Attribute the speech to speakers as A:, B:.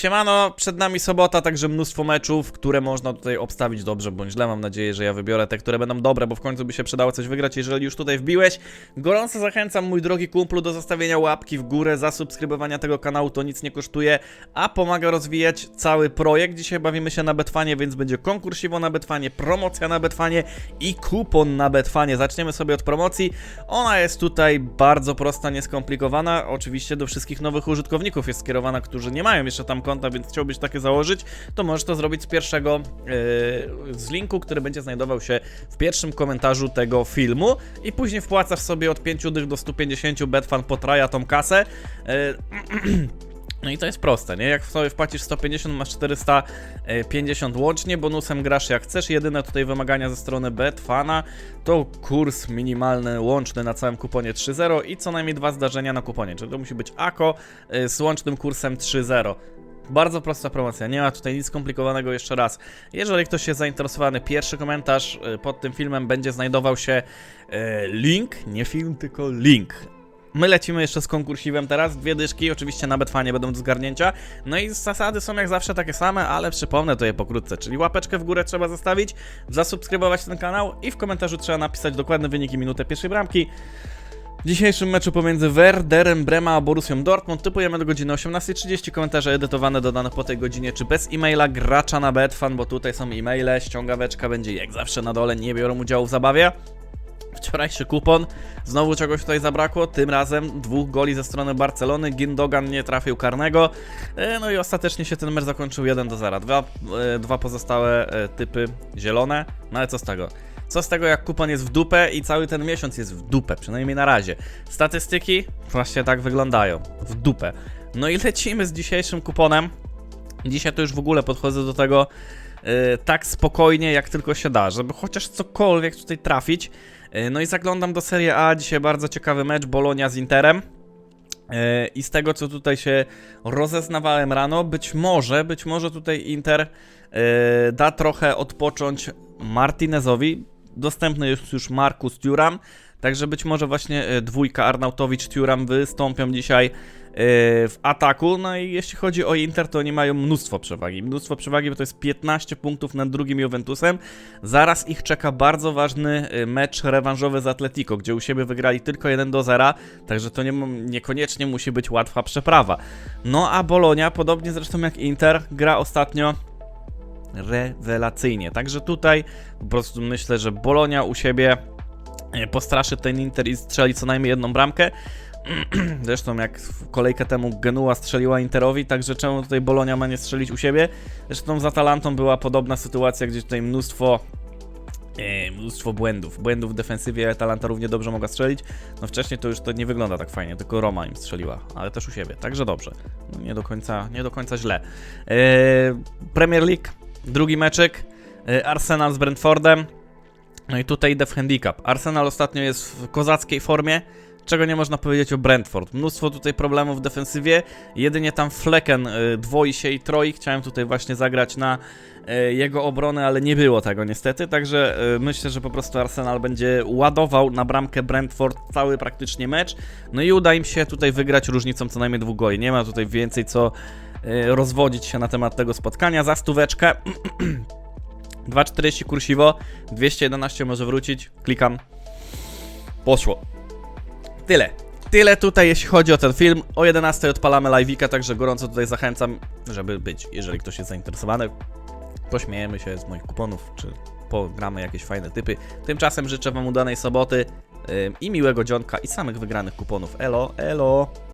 A: Siemano, przed nami sobota, także mnóstwo meczów, które można tutaj obstawić dobrze bądź źle. Mam nadzieję, że ja wybiorę te, które będą dobre, bo w końcu by się przydało coś wygrać. Jeżeli już tutaj wbiłeś, gorąco zachęcam mój drogi kumplu do zostawienia łapki w górę, zasubskrybowania tego kanału, to nic nie kosztuje, a pomaga rozwijać cały projekt. Dzisiaj bawimy się na Betfanie, więc będzie konkursiwo na Betfanie, promocja na Betfanie i kupon na Betfanie. Zaczniemy sobie od promocji. Ona jest tutaj bardzo prosta, nieskomplikowana. Oczywiście do wszystkich nowych użytkowników jest skierowana, którzy nie mają jeszcze tam konta, więc chciałbyś takie założyć, to możesz to zrobić z pierwszego yy, z linku, który będzie znajdował się w pierwszym komentarzu tego filmu i później wpłacasz sobie od 5 dych do 150 Betfan potraja tą kasę. Yy, No i to jest proste, nie? Jak sobie wpłacisz 150, masz 450 łącznie, bonusem grasz jak chcesz. Jedyne tutaj wymagania ze strony Betfana to kurs minimalny łączny na całym kuponie 3.0 i co najmniej dwa zdarzenia na kuponie, czyli to musi być AKO y, z łącznym kursem 3.0. Bardzo prosta promocja, nie ma tutaj nic skomplikowanego jeszcze raz. Jeżeli ktoś jest zainteresowany, pierwszy komentarz y, pod tym filmem będzie znajdował się y, link, nie film, tylko link My lecimy jeszcze z konkursiwem teraz, dwie dyszki, oczywiście na Betfanie będą do zgarnięcia. No i zasady są jak zawsze takie same, ale przypomnę to je pokrótce, czyli łapeczkę w górę trzeba zostawić, zasubskrybować ten kanał i w komentarzu trzeba napisać dokładny wynik i minutę pierwszej bramki. W dzisiejszym meczu pomiędzy Werderem Brema a Borussią Dortmund typujemy do godziny 18.30, komentarze edytowane dodane po tej godzinie, czy bez e-maila gracza na Betfan, bo tutaj są e-maile, ściągaweczka będzie jak zawsze na dole, nie biorą udziału w zabawie. Wczorajszy kupon, znowu czegoś tutaj zabrakło, tym razem dwóch goli ze strony Barcelony, Gindogan nie trafił karnego, e, no i ostatecznie się ten mecz zakończył 1 do 0. Dwa, e, dwa pozostałe e, typy zielone, no ale co z tego? Co z tego jak kupon jest w dupę i cały ten miesiąc jest w dupę, przynajmniej na razie. Statystyki właśnie tak wyglądają, w dupę. No i lecimy z dzisiejszym kuponem. Dzisiaj to już w ogóle podchodzę do tego e, tak spokojnie jak tylko się da, żeby chociaż cokolwiek tutaj trafić. E, No i zaglądam do Serie A, dzisiaj bardzo ciekawy mecz Bolonia z Interem. E, I z tego co tutaj się rozeznawałem rano, być może, być może tutaj Inter e, da trochę odpocząć Martinezowi. Dostępny jest już Markus Thuram, także być może właśnie e, dwójka Arnautowicz-Thuram wystąpią dzisiaj e, w ataku. No i jeśli chodzi o Inter, to oni mają mnóstwo przewagi. Mnóstwo przewagi, bo to jest 15 punktów nad drugim Juventusem. Zaraz ich czeka bardzo ważny e, mecz rewanżowy z Atletico, gdzie u siebie wygrali tylko 1 do 0, także to nie, niekoniecznie musi być łatwa przeprawa. No a Bolonia, podobnie zresztą jak Inter, gra ostatnio rewelacyjnie. Także tutaj po prostu myślę, że Bolonia u siebie e, postraszy ten Inter i strzeli co najmniej jedną bramkę. Zresztą jak kolejkę temu Genua strzeliła Interowi, także czemu tutaj Bolonia ma nie strzelić u siebie? Zresztą z Atalantą była podobna sytuacja, gdzie tutaj mnóstwo e, mnóstwo błędów. Błędów w defensywie Atalanta równie dobrze mogła strzelić. No wcześniej to już to nie wygląda tak fajnie, tylko Roma im strzeliła, ale też u siebie, także dobrze. No, nie do końca, nie do końca źle. E, Premier League, drugi meczek. E, Arsenal z Brentfordem. No i tutaj idę w handicap. Arsenal ostatnio jest w kozackiej formie, czego nie można powiedzieć o Brentford. Mnóstwo tutaj problemów w defensywie, jedynie tam Flecken y, dwoi się i troi. Chciałem tutaj właśnie zagrać na y, jego obronę, ale nie było tego niestety, także y, myślę, że po prostu Arsenal będzie ładował na bramkę Brentford cały praktycznie mecz. No i uda im się tutaj wygrać różnicą co najmniej dwóch goli. Nie ma tutaj więcej co rozwodzić się na temat tego spotkania. Za stóweczkę 2,40 kursiwo, 211 może wrócić, klikam, poszło. Tyle. Tyle tutaj, jeśli chodzi o ten film. O 11 odpalamy live'ika, także gorąco tutaj zachęcam, żeby być, jeżeli ktoś jest zainteresowany. Pośmiejemy się z moich kuponów, czy pogramy jakieś fajne typy. Tymczasem życzę Wam udanej soboty ym, i miłego dzionka i samych wygranych kuponów. Elo, elo!